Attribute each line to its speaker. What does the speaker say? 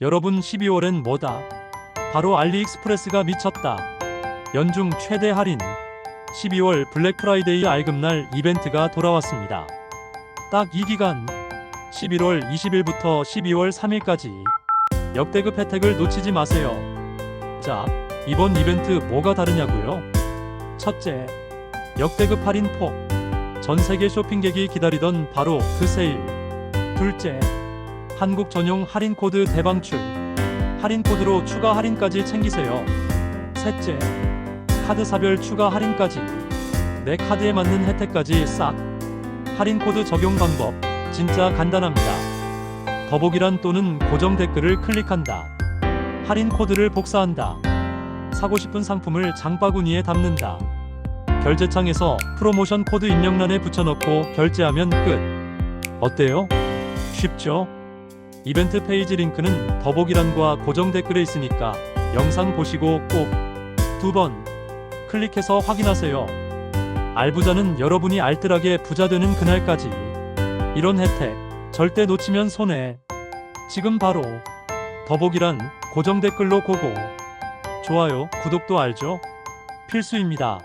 Speaker 1: 여러분 12월엔 뭐다? 바로 알리익스프레스가 미쳤다. 연중 최대 할인 12월 블랙 프라이데이 알금날 이벤트가 돌아왔습니다. 딱 이 기간 11월 20일부터 12월 3일까지 역대급 혜택을 놓치지 마세요. 자, 이번 이벤트 뭐가 다르냐고요? 첫째, 역대급 할인 폭. 전 세계 쇼핑객이 기다리던 바로 그 세일. 둘째, 한국 전용 할인 코드 대방출. 할인 코드로 추가 할인까지 챙기세요. 셋째, 카드사별 추가 할인까지. 내 카드에 맞는 혜택까지 싹. 할인 코드 적용 방법 진짜 간단합니다. 더보기란 또는 고정 댓글을 클릭한다. 할인 코드를 복사한다. 사고 싶은 상품을 장바구니에 담는다. 결제창에서 프로모션 코드 입력란에 붙여넣고 결제하면 끝. 어때요? 쉽죠? 이벤트 페이지 링크는 더보기란과 고정 댓글에 있으니까 영상 보시고 꼭 두 번 클릭해서 확인하세요. 알부자는 여러분이 알뜰하게 부자 되는 그날까지 이런 혜택 절대 놓치면 손해. 지금 바로 더보기란 고정 댓글로 고고. 좋아요, 구독도 알죠? 필수입니다.